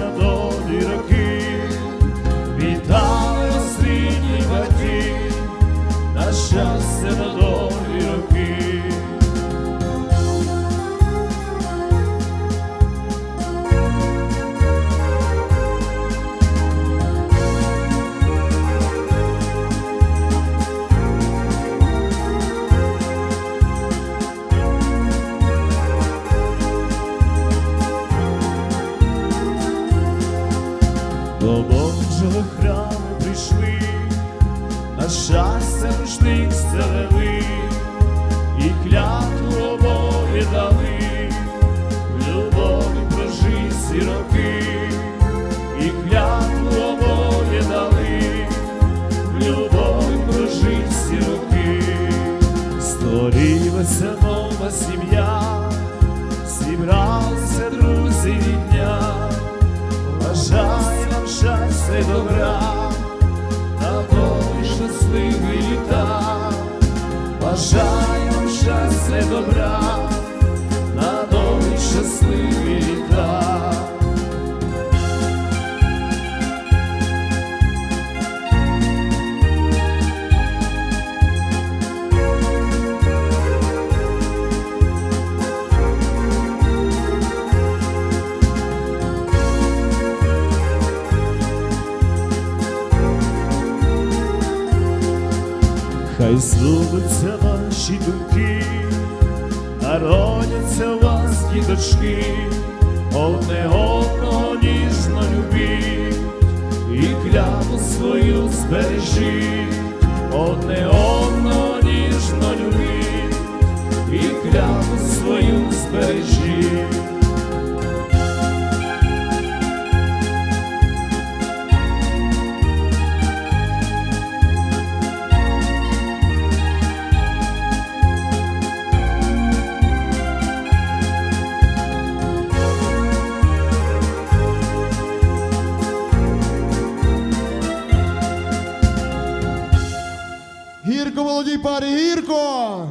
на долі роки, вітали срібні батьки, на щастя на долі. до Божого храму прийшли, на щастя нужних зцелили і клятву обоє дали, в любові прожи всі роки, і клятву обоє дали, в любові прожи роки, створилася нова сім'я, зібралися друзі. Й добра, та нові щасливі літа, бажаю щастя добра, на той щасливі літа. Хай збудуться ваші думки, народяться вас діточки, одне одного ніжно любіть, і клятву свою збережіть, одне одного ніжно любіть, і клятву свою збережіть. Гірко, молодій парі, гірко!